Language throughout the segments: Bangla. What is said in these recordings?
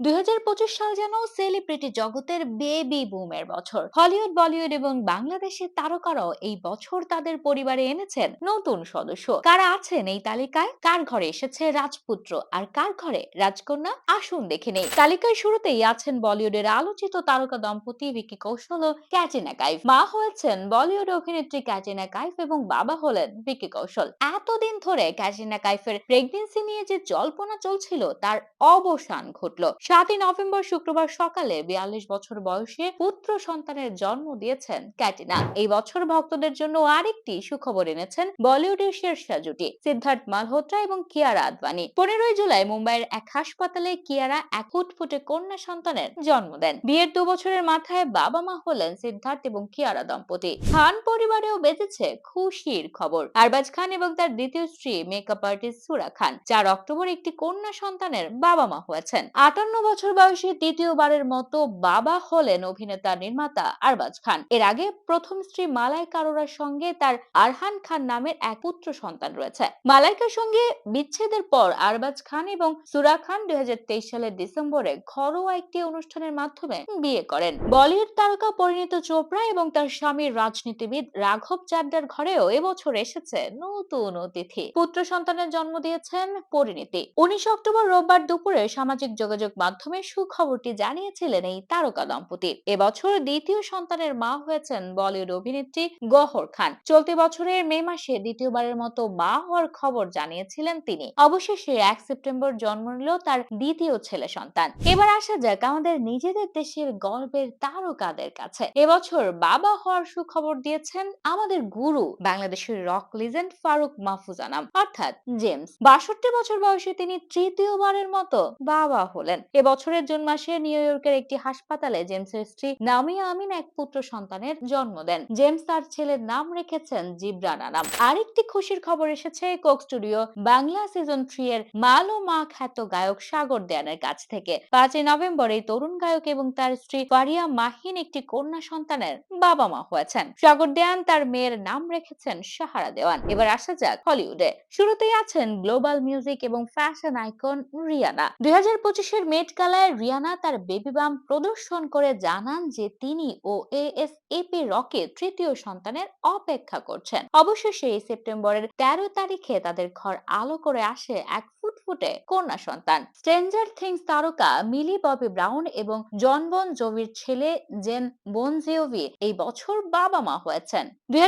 দুই হাজার পঁচিশ সাল যেন সেলিব্রিটি জগতের বেবি বুমের বছর। হলিউড বলিউড এবং বাংলাদেশের তারকারাও এই বছর তাদের পরিবারে এনেছেন নতুন সদস্য। কারা আছেন এই তালিকায়? কার ঘরে এসেছে রাজপুত্র? আর কার ঘরে রাজকন্যা? আসুন দেখে নেই। তালিকায় শুরুতেই আছেন বলিউডের আলোচিত তারকা দম্পতি ভিকি কৌশল ও ক্যাটিনা কাইফ। মা হয়েছেন বলিউড অভিনেত্রী ক্যাটিনা কাইফ এবং বাবা হলেন ভিকি কৌশল। এতদিন ধরে ক্যাটিনা কাইফের প্রেগনেন্সি নিয়ে যে জল্পনা চলছিল, তার অবসান ঘটল। সাতই নভেম্বর শুক্রবার সকালে বিয়াল্লিশ বছর বয়সে পুত্র সন্তানের জন্ম দিয়েছেন ক্যাটিনা। এই বছর ভক্তদের জন্য আরেকটি সুখবর এনেছেন বলিউডের শেরশা জুটি, সিদ্ধার্থ মালহোত্রা এবং কিয়ারা আদবানি পনেরোই জুলাই মুম্বাইয়ের এক হাসপাতালে কিয়ারা এক ফুটফুটে কন্যা সন্তানের জন্ম দেন। বিয়ের দু বছরের মাথায় বাবা মা হলেন সিদ্ধার্থ এবং কিয়ারা দম্পতি। খান পরিবারেও বেঁচেছে খুশির খবর। আরবাজ খান এবং তার দ্বিতীয় স্ত্রী মেকআপ আর্টিস্ট সুরা খান। চার অক্টোবর একটি কন্যা সন্তানের বাবা মা হয়েছেন। আটান্ন বছর বয়সে দ্বিতীয়বারের মতো বাবা হলেন অভিনেতা নির্মাতা আরবাজ খান। এর আগে প্রথম স্ত্রী মালাইকা আরোরার সঙ্গে তার আরহান খান নামের এক পুত্র সন্তান রয়েছে। মালাইকার সঙ্গে বিচ্ছেদের পর আরবাজ খান এবং সুরা খান দুই সালের ডিসেম্বরে ঘরোয়া একটি অনুষ্ঠানের মাধ্যমে বিয়ে করেন। বলিউড তারকা পরিণীত চোপড়া এবং তার স্বামীর রাজনীতিবিদ রাঘব চাড্ডার ঘরেও এবছর এসেছে নতুন অতিথি। পুত্র সন্তানের জন্ম দিয়েছেন পরিণীতি। উনিশ অক্টোবর রোববার দুপুরে সামাজিক যোগাযোগ মাধ্যমে সুখবরটি জানিয়েছিলেন এই তারকা দম্পতি। এবছর দ্বিতীয় সন্তানের মা হয়েছেন বলিউড অভিনেত্রী গহর খান। চলতি বছরের মে মাসে দ্বিতীয়বারের মতো মা হওয়ার খবর জানিয়েছিলেন তিনি। অবশেষে এক সেপ্টেম্বর জন্ম নিল তার দ্বিতীয় ছেলে সন্তান। এবার আসা যাক আমাদের নিজেদের দেশের গর্বের তারকাদের কাছে। এবছর বাবা হওয়ার সুখবর দিয়েছেন আমাদের গুরু বাংলাদেশের রক লিজেন্ড ফারুক মাহফুজানাম অর্থাৎ জেমস। বাষট্টি বছর বয়সে তিনি তৃতীয়বারের মতো বাবা হলেন। এবছরের জুন মাসে নিউ ইয়র্কের একটি হাসপাতালে জেমসের স্ত্রী নামিয়া আমিন এক পুত্র সন্তানের জন্ম দেন। জেমস তার ছেলের নাম রেখেছেন জিব্রান আনাম আরেকটি খুশির খবর এসেছে Coke Studio Bangla season three এর মাল ও মা খ্যাত গায়ক সাগর দেয়ানের কাছ থেকে। পাঁচই নভেম্বর এই তরুণ গায়ক এবং তার স্ত্রী ফারিয়া মাহিন একটি কন্যা সন্তানের বাবা মা হয়েছেন। সাগর দেয়ান তার মেয়ের নাম রেখেছেন সাহারা দেওয়ান। এবার আসা যাক হলিউডে। শুরুতেই আছেন গ্লোবাল মিউজিক এবং ফ্যাশন আইকন রিয়ানা। দুই হাজার পঁচিশের মেট কালার রিয়ানা তার বেবি বাম প্রদর্শন করে জানান যে তিনি ও এস এএসএপি রকে তৃতীয় সন্তানের অপেক্ষা করছেন। অবশ্য সেই সেপ্টেম্বরের তেরো তারিখে তাদের ঘর আলো করে আসে এক ফুটফুটে কন্যা সন্তান। স্ট্রেঞ্জার থিংস তারকা মিলি ববি ব্রাউন এবং জন বন জোভির ছেলে জেন বনজিওভি এই বছর বাবা মা হয়েছেন। দুই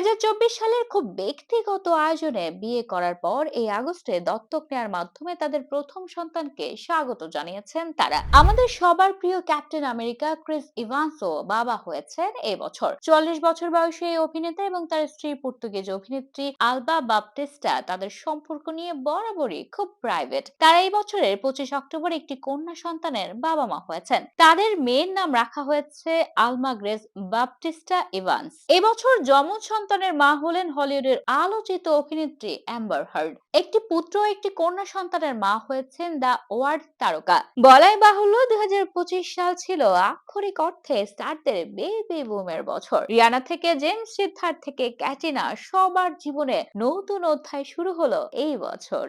সালের খুব ব্যক্তিগত আয়োজনে বিয়ে করার পর এই আগস্টে দত্তক নেওয়ার মাধ্যমে তাদের প্রথম সন্তানকে স্বাগত জানিয়েছেন তারা। আমাদের সবার প্রিয় ক্যাপ্টেন আমেরিকা ক্রিস ইভান্সও বাবা হয়েছেন এই বছর। চুয়াল্লিশ বছর বয়সী এই অভিনেতা এবং তার স্ত্রী পর্তুগিজ অভিনেত্রী আলবা বাপটিস্টা তাদের সম্পর্ক নিয়ে বরাবরই খুব প্রাইভেট তারা এই বছরের পঁচিশ অক্টোবর একটি কন্যা সন্তানের বাবা মা হয়েছেন। তাদের মেয়ের নাম রাখা হয়েছে আলমা গ্রেস বাপটিস্টা ইভান্স। এবছর যমজ সন্তানের মা হলেন হলিউডের আলোচিত অভিনেত্রী অ্যাম্বার হার্ড। একটি পুত্র, একটি কন্যা সন্তানের মা হয়েছেন দ্য ওয়ার্ড তারকা। বলাই বাহুল্য দুই হাজার পঁচিশ সাল ছিল আক্ষরিক অর্থে স্টারদের বেবি বুমের বছর। রিয়ানা থেকে জেমস সিদ্ধার্থ থেকে ক্যাটিনা সবার জীবনে নতুন অধ্যায় শুরু হলো এই বছর।